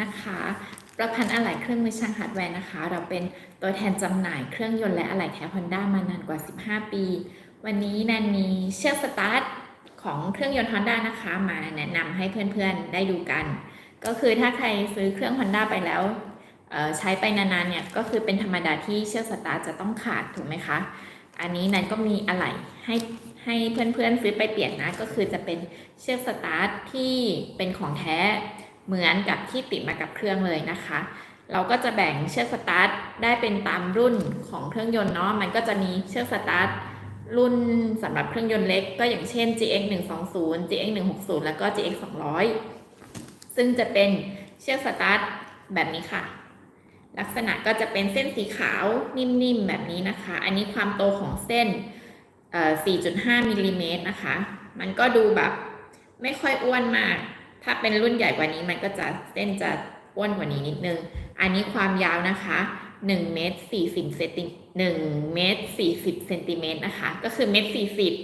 นะคะประพันธ์อะไหล่เครื่องมือช่างฮาร์ดแวร์นะคะ เราเป็นตัวแทนจำหน่ายเครื่องยนต์และอะไหล่แท้ฮอนด้ามานานกว่า 15 ปี วันนี้แนนมีเชือกสตาร์ทของเครื่องยนต์ฮอนด้านะคะ มาแนะนำให้เพื่อนๆได้ดูกัน ก็คือถ้าใครซื้อเครื่องฮอนด้าไปแล้วใช้ไปนานๆเนี่ยก็คือเป็นธรรมดาที่เชือกสตาร์ทจะต้องขาดถูกไหมคะ อันนี้แนนก็มีอะไหล่ให้ให้เพื่อนๆซื้อไปเปลี่ยนนะ ก็คือจะเป็นเชือกสตาร์ทที่เป็นของแท้ เหมือนกับที่ติดมากับเครื่องเลยนะคะ เราก็จะแบ่งเชือกสตาร์ทได้เป็นตามรุ่นของเครื่องยนต์เนาะมันก็จะมีเชือกสตาร์ทรุ่นสำหรับเครื่องยนต์เล็กก็อย่างเช่น GX 120 GX 160แล้วก็ GX 200ซึ่งจะเป็นเชือกสตาร์ทแบบนี้ค่ะ ลักษณะก็จะเป็นเส้นสีขาวนิ่มๆแบบนี้นะคะ อันนี้ความโตของเส้น 4.5มิลลิเมตรนะคะ มันก็ดูแบบไม่ค่อยอ้วนมาก ถ้าเป็นรุ่นใหญ่กว่านี้มันก็จะเส้นจะอ้วนกว่านี้นิดนึง อันนี้ความยาวนะคะ1เมตร40เซนติ1เมตร40เซนติเมตรนะคะ ก็คือเมตร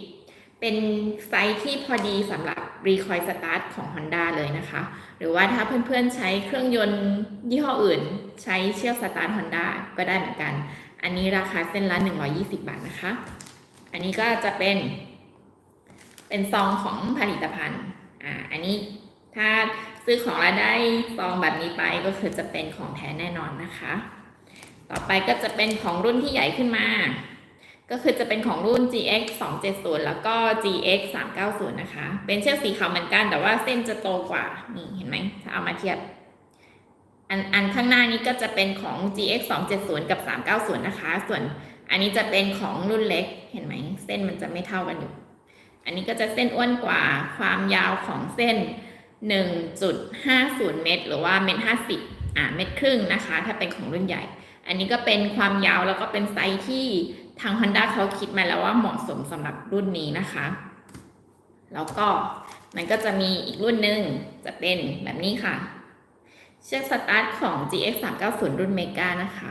40 เป็นไซส์ที่พอดีสำหรับรีคอยสตาร์ทของ Honda เลยนะคะ หรือว่าถ้าเพื่อนๆใช้เครื่องยนต์ยี่ห้ออื่น ใช้เชือกสตาร์ท Honda ก็ได้เหมือนกัน อันนี้ราคาเส้นละ 120 บาทนะคะ อันนี้ก็จะเป็น เป็นซองของผลิตภัณฑ์ อ่า อันนี้ ถ้าซื้อของแล้วได้ซองแบบนี้ไปก็คือจะเป็นของแท้แน่นอนนะคะ ต่อไปก็จะเป็นของรุ่นที่ใหญ่ขึ้นมา ก็คือจะเป็นของรุ่น GX 270แล้วก็ GX 390นะคะ เป็นเชือกสีขาวเหมือนกันแต่ว่าเส้นจะโตกว่า นี่เห็นไหมถ้าเอามาเทียบอันอันข้างหน้านี้ก็จะเป็นของ GX 270กับ 390 นะคะ ส่วนอันนี้จะเป็นของรุ่นเล็ก เห็นไหม เส้นมันจะไม่เท่ากันอยู่ อันนี้ก็จะเส้นอ้วนกว่า ความยาวของเส้น 1.50 เมตร หรือว่าเมตร50อ่าเมตรครึ่งนะคะ ถ้าเป็นของรุ่นใหญ่ อันนี้ก็เป็นความยาวแล้วก็เป็นไซส์ที่ทาง Honda เขาคิดมาแล้วว่าเหมาะสมสำหรับรุ่นนี้นะคะ แล้วก็มันก็จะมีอีกรุ่นหนึ่งจะเป็นแบบนี้ค่ะ เชือกสตาร์ทของ GX 390รุ่นเมกานะคะ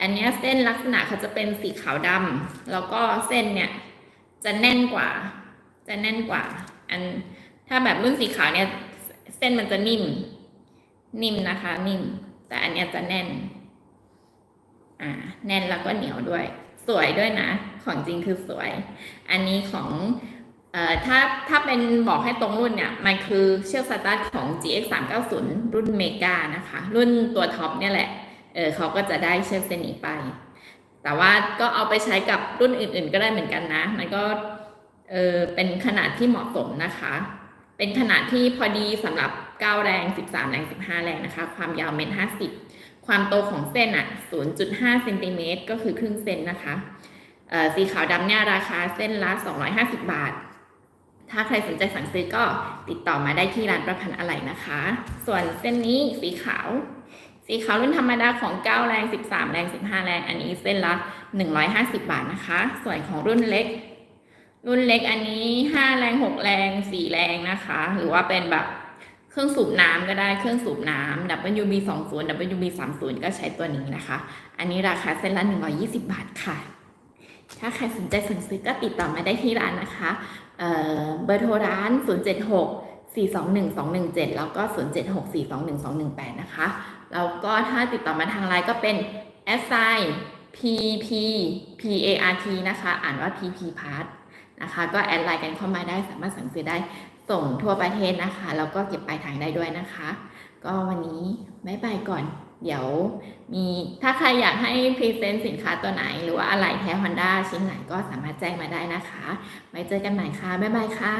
อันนี้เส้นลักษณะเขาจะเป็นสีขาวดำแล้วก็เส้นเนี่ยจะแน่นกว่า จะแน่นกว่า อัน ถ้าแบบรุ่นสีขาวเนี่ย เส้นมันจะนิ่ม นิ่มนะคะ นิ่ม แต่อันเนี้ยจะแน่น อ่า แน่นแล้วก็เหนียวด้วย สวยด้วยนะ ของจริงคือสวย อันนี้ของเอ่อถ้าถ้าเป็นบอกให้ตรงรุ่นเนี่ย มันคือเชือกสตาร์ทของ GX 390รุ่นเมกานะคะ รุ่นตัวท็อปเนี่ยแหละ เออเขาก็จะได้เชือกเส้นนี้ไป แต่ว่าก็เอาไปใช้กับรุ่นอื่น ๆ ก็ได้เหมือนกันนะ มันก็เออเป็นขนาดที่เหมาะสมนะคะ เป็นขนาดที่พอดีสำหรับ 9 แรง 13 แรง 15 แรงนะคะ ความยาวเมตร50 ความโตของเส้นอะ 0.5เซนติเมตรก็คือครึ่งเซนนะคะเอ่อสีขาวดำเนี่ยราคาเส้นละ 250 บาท ถ้าใครสนใจสั่งซื้อก็ติดต่อมาได้ที่ร้านประพันธ์อะไหล่นะคะ ส่วนเส้นนี้สีขาว สีขาวรุ่นธรรมดาของ 9 แรง 13 แรง 15 แรง อันนี้เส้นละ 150 บาทนะคะ ส่วนของรุ่นเล็ก รุ่นเล็กอันนี้5แรง6แรง4แรงนะคะ หรือว่าเป็นแบบเครื่องสูบน้ำก็ได้เครื่องสูบน้ำ WB 20 WB 30ก็ใช้ตัวนี้นะคะ อันนี้ราคาเส้นละ120 บาทค่ะ ถ้าใครสนใจสั่งซื้อก็ติดต่อมาได้ที่ร้านนะคะเเบอร์โทรร้าน 076 421 217 แล้วก็ 076 421 218 นะคะ แล้วก็ถ้าติดต่อมาทางไลน์ก็เป็น s i pp part นะคะ อ่านว่า pp part นะคะ ก็แอดไลน์กันเข้ามาได้สามารถสั่งซื้อได้ส่งทั่วประเทศนะคะ แล้วก็เก็บปลายทางได้ด้วยนะคะ ก็วันนี้บายบายก่อน เดี๋ยวมีถ้าใครอยากให้พรีเซนต์สินค้าตัวไหน หรือว่าอะไรแท้ Honda ชิ้นไหนก็สามารถแจ้งมาได้นะคะ ไว้เจอกันใหม่ค่ะ บ๊ายบายค่ะ